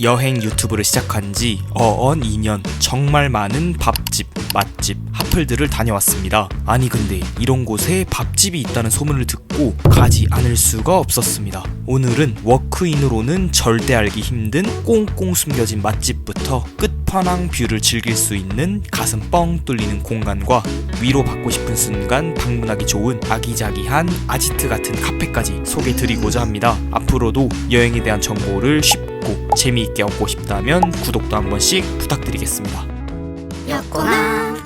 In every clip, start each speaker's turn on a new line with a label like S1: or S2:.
S1: 여행 유튜브를 시작한 지 어언 2년 정말 많은 밥집, 맛집, 핫플들을 다녀왔습니다. 아니 근데 이런 곳에 밥집이 있다는 소문을 듣고 가지 않을 수가 없었습니다. 오늘은 워크인으로는 절대 알기 힘든 꽁꽁 숨겨진 맛집부터 끝판왕 뷰를 즐길 수 있는 가슴 뻥 뚫리는 공간과 위로받고 싶은 순간 방문하기 좋은 아기자기한 아지트 같은 카페까지 소개드리고자 합니다. 앞으로도 여행에 대한 정보를 쉽 고 재미있게 얻고 싶다면 구독도 한 번씩 부탁드리겠습니다.
S2: 였구나.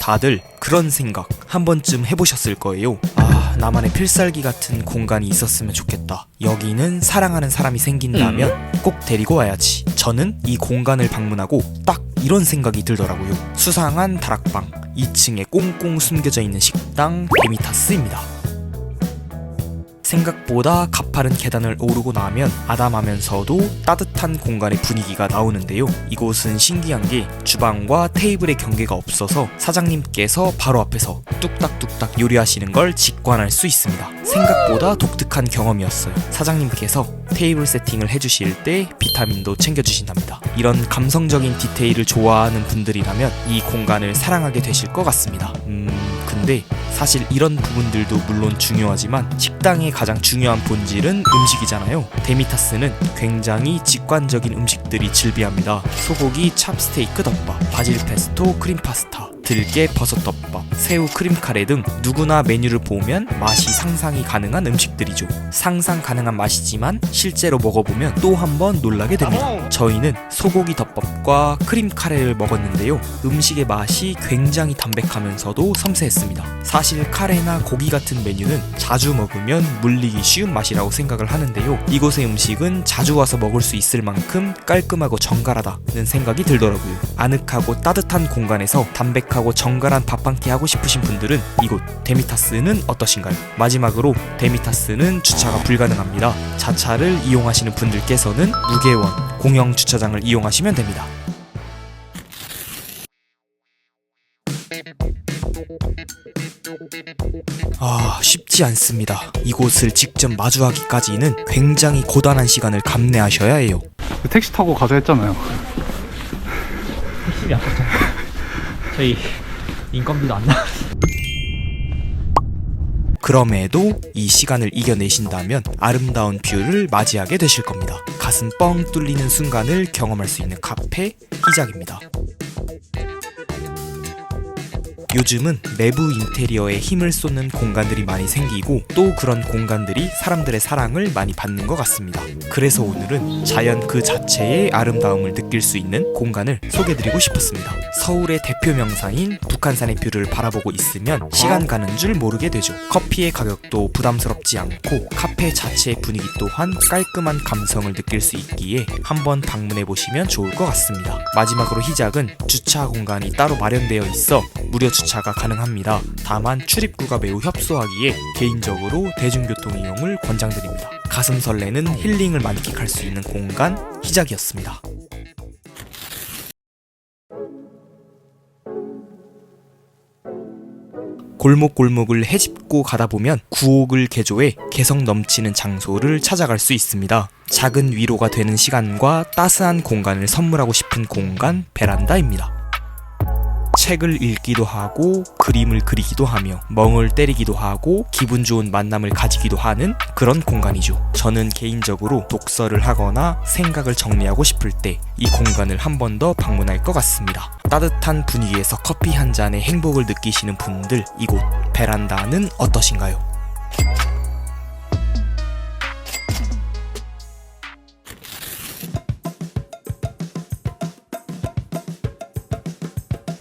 S1: 다들 그런 생각 한 번쯤 해보셨을 거예요. 아, 나만의 필살기 같은 공간이 있었으면 좋겠다. 여기는 사랑하는 사람이 생긴다면 꼭 데리고 와야지. 저는 이 공간을 방문하고 딱 이런 생각이 들더라고요. 수상한 다락방, 2층에 꽁꽁 숨겨져 있는 식당 데미타스입니다. 생각보다 가파른 계단을 오르고 나면 아담하면서도 따뜻한 공간의 분위기가 나오는데요. 이곳은 신기한 게 주방과 테이블의 경계가 없어서 사장님께서 바로 앞에서 뚝딱뚝딱 요리하시는 걸 직관할 수 있습니다. 생각보다 독특한 경험이었어요. 사장님께서 테이블 세팅을 해주실 때 비타민도 챙겨주신답니다. 이런 감성적인 디테일을 좋아하는 분들이라면 이 공간을 사랑하게 되실 것 같습니다. 음, 근데 사실 이런 부분들도 물론 중요하지만 식당의 가장 중요한 본질은 음식이잖아요. 데미타스는 굉장히 직관적인 음식들이 즐비합니다. 소고기 찹스테이크 덮밥, 바질 페스토 크림 파스타, 들깨 버섯 덮밥, 새우 크림 카레 등 누구나 메뉴를 보면 맛이 상상이 가능한 음식들이죠. 상상 가능한 맛이지만 실제로 먹어보면 또 한 번 놀라게 됩니다. 저희는 소고기 덮밥과 크림 카레를 먹었는데요. 음식의 맛이 굉장히 담백하면서도 섬세했습니다. 사실 카레나 고기 같은 메뉴는 자주 먹으면 물리기 쉬운 맛이라고 생각을 하는데요. 이곳의 음식은 자주 와서 먹을 수 있을 만큼 깔끔하고 정갈하다는 생각이 들더라고요. 아늑하고 따뜻한 공간에서 담백하고 정갈한 밥 한 끼 하고 싶으신 분들은 이곳 데미타스는 어떠신가요? 마지막으로 데미타스는 주차가 불가능합니다. 자차를 이용하시는 분들께서는 무게원 공영 주차장을 이용하시면 됩니다. 아, 쉽지 않습니다. 이곳을 직접 마주하기까지는 굉장히 고단한 시간을 감내하셔야 해요.
S3: 그 택시 타고 가자 했잖아요.
S4: 택시비. 저희 인건비도 안 나.
S1: 그럼에도 이 시간을 이겨내신다면 아름다운 뷰를 맞이하게 되실 겁니다. 가슴 뻥 뚫리는 순간을 경험할 수 있는 카페 희작입니다. 요즘은 내부 인테리어에 힘을 쏟는 공간들이 많이 생기고 또 그런 공간들이 사람들의 사랑을 많이 받는 것 같습니다. 그래서 오늘은 자연 그 자체의 아름다움을 느낄 수 있는 공간을 소개드리고 싶었습니다. 서울의 대표 명사인 북한산의 뷰를 바라보고 있으면 시간 가는 줄 모르게 되죠. 커피의 가격도 부담스럽지 않고 카페 자체의 분위기 또한 깔끔한 감성을 느낄 수 있기에 한번 방문해 보시면 좋을 것 같습니다. 마지막으로 희작은 주차 공간이 따로 마련되어 있어 무료 주차가 가능합니다. 다만 출입구가 매우 협소하기에 개인적으로 대중교통 이용을 권장드립니다. 가슴 설레는 힐링을 만끽할 수 있는 공간 희작이었습니다. 골목골목을 헤집고 가다 보면 구옥을 개조해 개성 넘치는 장소를 찾아갈 수 있습니다. 작은 위로가 되는 시간과 따스한 공간을 선물하고 싶은 공간 베란다입니다. 책을 읽기도 하고 그림을 그리기도 하며 멍을 때리기도 하고 기분 좋은 만남을 가지기도 하는 그런 공간이죠. 저는 개인적으로 독서를 하거나 생각을 정리하고 싶을 때 이 공간을 한 번 더 방문할 것 같습니다. 따뜻한 분위기에서 커피 한 잔의 행복을 느끼시는 분들 이곳 베란다는 어떠신가요?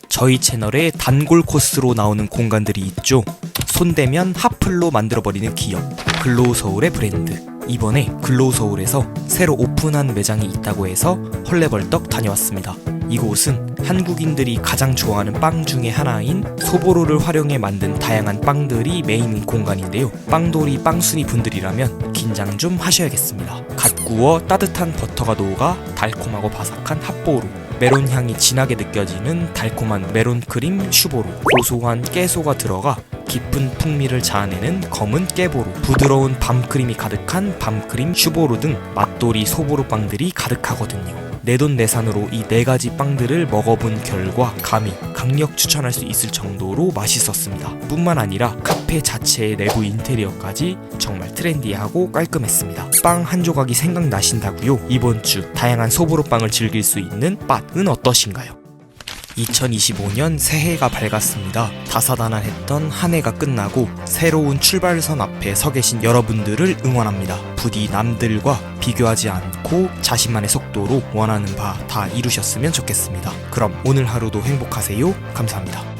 S1: 저희 채널에 단골 코스로 나오는 공간들이 있죠. 손대면 핫플로 만들어버리는 기업 글로우 서울의 브랜드 이번에 글로우 서울에서 새로 오픈한 매장이 있다고 해서 헐레벌떡 다녀왔습니다. 이곳은 한국인들이 가장 좋아하는 빵 중에 하나인 소보로를 활용해 만든 다양한 빵들이 메인 공간인데요. 빵돌이 빵순이 분들이라면 긴장 좀 하셔야겠습니다. 갓 구워 따뜻한 버터가 녹아 달콤하고 바삭한 핫보로 메론 향이 진하게 느껴지는 달콤한 메론 크림 슈보로 고소한 깨소가 들어가 깊은 풍미를 자아내는 검은 깨보로, 부드러운 밤크림이 가득한 밤크림 슈보로 등 맛돌이 소보로 빵들이 가득하거든요. 내돈내산으로 이 네 가지 빵들을 먹어본 결과 감히 강력 추천할 수 있을 정도로 맛있었습니다. 뿐만 아니라 카페 자체의 내부 인테리어까지 정말 트렌디하고 깔끔했습니다. 빵 한 조각이 생각나신다고요? 이번 주 다양한 소보로 빵을 즐길 수 있는 밭은 어떠신가요? 2025년 새해가 밝았습니다. 다사다난했던 한 해가 끝나고 새로운 출발선 앞에 서 계신 여러분들을 응원합니다. 부디 남들과 비교하지 않고 자신만의 속도로 원하는 바 다 이루셨으면 좋겠습니다. 그럼 오늘 하루도 행복하세요. 감사합니다.